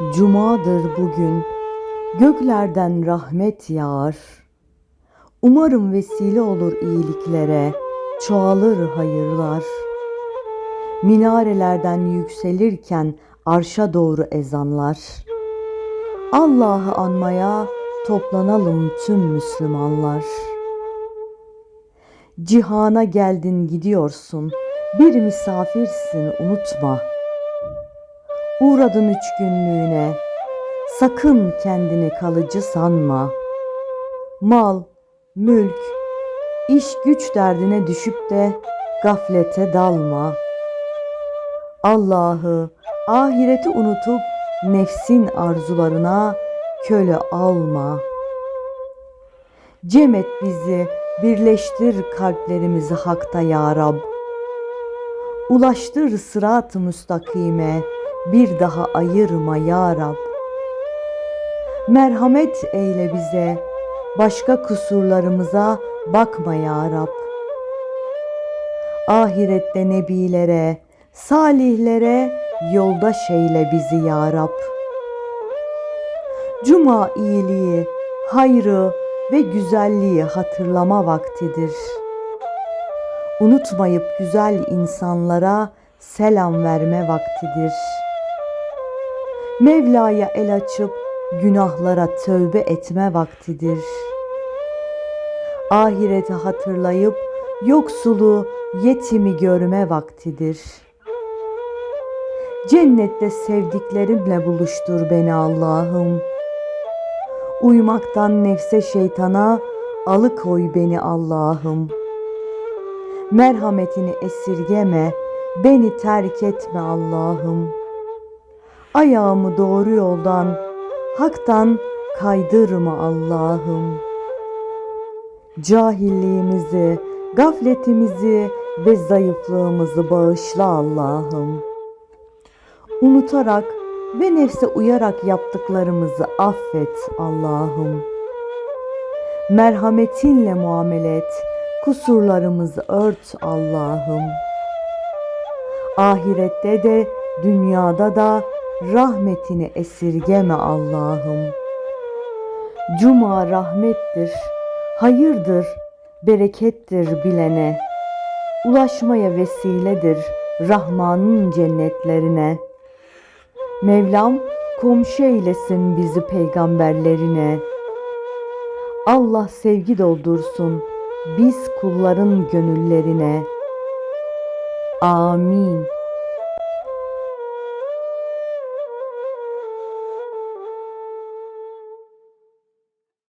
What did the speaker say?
Cumadır bugün, göklerden rahmet yağar. Umarım vesile olur iyiliklere, çoğalır hayırlar. Minarelerden yükselirken arşa doğru ezanlar. Allah'ı anmaya toplanalım tüm Müslümanlar. Cihana geldin gidiyorsun, bir misafirsin unutma.'' Uğradın üç günlüğüne, sakın kendini kalıcı sanma. Mal, mülk, iş güç derdine düşüp de gaflete dalma. Allah'ı, ahireti unutup nefsin arzularına köle alma. Cem et bizi, birleştir kalplerimizi hakta ya Rab. Ulaştır sırat-ı müstakime, bir daha ayırma ya Rab. Merhamet eyle bize, başka kusurlarımıza bakma ya Rab. Ahirette nebilere, salihlere yoldaş eyle bizi ya Rab. Cuma iyiliği, hayrı ve güzelliği hatırlama vaktidir. Unutmayıp güzel insanlara selam verme vaktidir.'' Mevla'ya el açıp günahlara tövbe etme vaktidir. Ahireti hatırlayıp yoksulu, yetimi görme vaktidir. Cennette sevdiklerimle buluştur beni Allah'ım. Uymaktan nefse şeytana alıkoy beni Allah'ım. Merhametini esirgeme, beni terk etme Allah'ım.'' Ayağımı doğru yoldan, haktan kaydırma Allah'ım. Cahilliğimizi, gafletimizi ve zayıflığımızı bağışla Allah'ım. Unutarak ve nefse uyarak yaptıklarımızı affet Allah'ım. Merhametinle muamele et, kusurlarımızı ört Allah'ım. Ahirette de dünyada da rahmetini esirgeme Allah'ım. Cuma rahmettir, hayırdır, berekettir bilene. Ulaşmaya vesiledir Rahman'ın cennetlerine. Mevlam komşu eylesin bizi peygamberlerine. Allah sevgi doldursun biz kulların gönüllerine. Amin.